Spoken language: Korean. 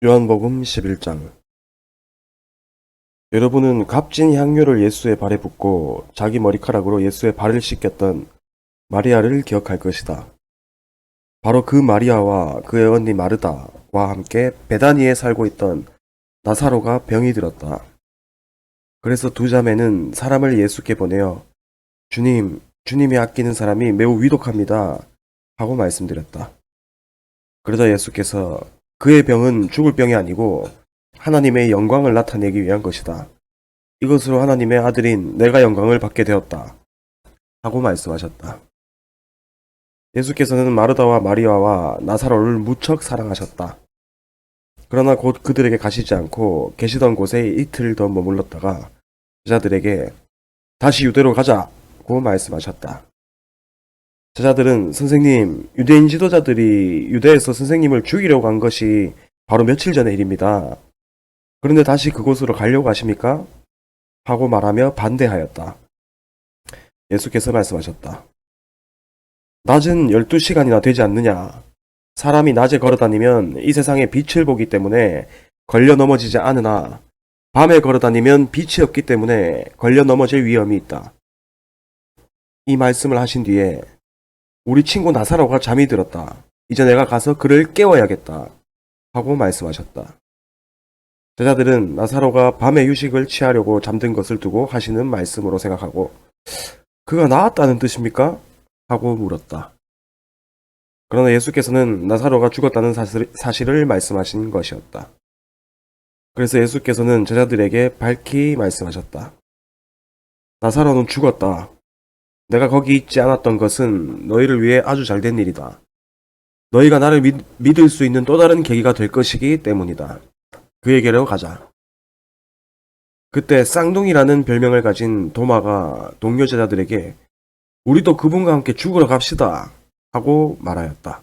요한복음 11장 여러분은 값진 향료를 예수의 발에 붓고 자기 머리카락으로 예수의 발을 씻겼던 마리아를 기억할 것이다. 바로 그 마리아와 그의 언니 마르다와 함께 베다니에 살고 있던 나사로가 병이 들었다. 그래서 두 자매는 사람을 예수께 보내어 주님, 주님이 아끼는 사람이 매우 위독합니다. 하고 말씀드렸다. 그러자 예수께서 그의 병은 죽을 병이 아니고 하나님의 영광을 나타내기 위한 것이다. 이것으로 하나님의 아들인 내가 영광을 받게 되었다. 하고 말씀하셨다. 예수께서는 마르다와 마리아와 나사로를 무척 사랑하셨다. 그러나 곧 그들에게 가시지 않고 계시던 곳에 이틀 더 머물렀다가 제자들에게 다시 유대로 가자고 말씀하셨다. 제자들은 선생님, 유대인 지도자들이 유대에서 선생님을 죽이려고 한 것이 바로 며칠 전의 일입니다. 그런데 다시 그곳으로 가려고 하십니까? 하고 말하며 반대하였다. 예수께서 말씀하셨다. 낮은 12시간이나 되지 않느냐? 사람이 낮에 걸어다니면 이 세상에 빛을 보기 때문에 걸려 넘어지지 않으나 밤에 걸어다니면 빛이 없기 때문에 걸려 넘어질 위험이 있다. 이 말씀을 하신 뒤에 우리 친구 나사로가 잠이 들었다. 이제 내가 가서 그를 깨워야겠다. 하고 말씀하셨다. 제자들은 나사로가 밤에 휴식을 취하려고 잠든 것을 두고 하시는 말씀으로 생각하고 그가 나았다는 뜻입니까? 하고 물었다. 그러나 예수께서는 나사로가 죽었다는 사실, 사실을 말씀하신 것이었다. 그래서 예수께서는 제자들에게 밝히 말씀하셨다. 나사로는 죽었다. 내가 거기 있지 않았던 것은 너희를 위해 아주 잘된 일이다. 너희가 나를 믿, 믿을 수 있는 또 다른 계기가 될 것이기 때문이다. 그에게로 가자. 그때 쌍둥이라는 별명을 가진 도마가 동료 제자들에게 우리도 그분과 함께 죽으러 갑시다. 하고 말하였다.